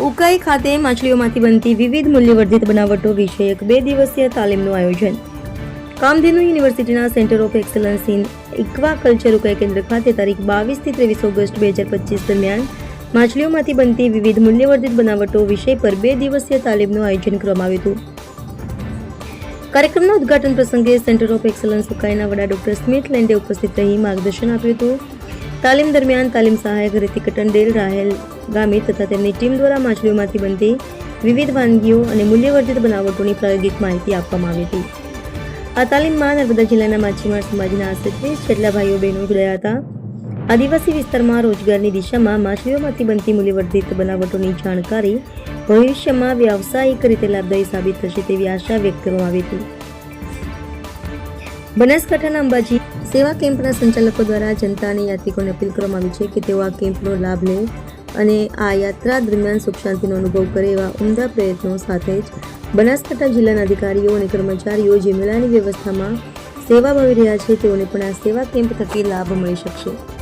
વ્યવસાય ખાતે માછલીઓમાંથી બનતી વિવિધ મૂલ્યવર્ધિત બનાવટો વિષયક બે દિવસીય તાલીમનું આયોજન. કામધેનુ યુનિવર્સિટીના centre of excellence in aquaculture Ukai કેન્દ્ર ખાતે તારીખ બાવીસથી ત્રેવીસ ઓગસ્ટ બે હજાર પચીસ દરમિયાન માછલીઓમાંથી બનતી વિવિધ મૂલ્યવર્ધિત બનાવટો વિષય પર બે દિવસીય તાલીમનું આયોજન કરવામાં આવ્યું હતું. કાર્યક્રમના ઉદ્ઘાટન પ્રસંગે સેન્ટર ઓફ એક્સલન્સ ઉકાઈના વડા ડોક્ટર સ્મિથ લેન્ડે ઉપસ્થિત રહી માર્ગદર્શન આપ્યું હતું. તાલીમ દરમિયાન તાલીમ સહાયક રીતિક ટંડેલ, રાહેલ ગામી તથા તેમની ટીમ દ્વારા માછલીઓમાંથી બનતી વિવિધ વાનગીઓ અને મૂલ્યવર્ધિત બનાવટોની પ્રાયોગિક માહિતી આપવામાં આવી હતી. આ તાલીમમાં નર્મદા જિલ્લાના માછીમાર સમાજના આશરે જેટલા ભાઈઓ બહેનો જોડાયા હતા. આદિવાસી વિસ્તારમાં રોજગારની દિશામાં માછલીઓમાંથી બનતી મૂલ્યવર્ધિત બનાવટોની જાણકારી ભવિષ્યમાં વ્યાવસાયિક રીતે લાભદાયી સાબિત થશે તેવી આશા વ્યક્ત કરવામાં આવી હતી. બનાસકાંઠાના અંબાજી સેવા કેમ્પના સંચાલકો દ્વારા જનતા અને યાત્રિકોને અપીલ કરવામાં આવી છે કે તેઓ આ કેમ્પનો લાભ લે. અને આ યાત્રા દરમિયાન સુખ શાંતિનો અનુભવ કરે એવા ઉમદા પ્રયત્નો સાથે જ બનાસકાંઠા જિલ્લાના અધિકારીઓ અને કર્મચારીઓ જે મેળાની વ્યવસ્થામાં સેવા ભાવી રહ્યા છે, તેઓને પણ આ સેવા કેમ્પ થકી લાભ મળી શકશે.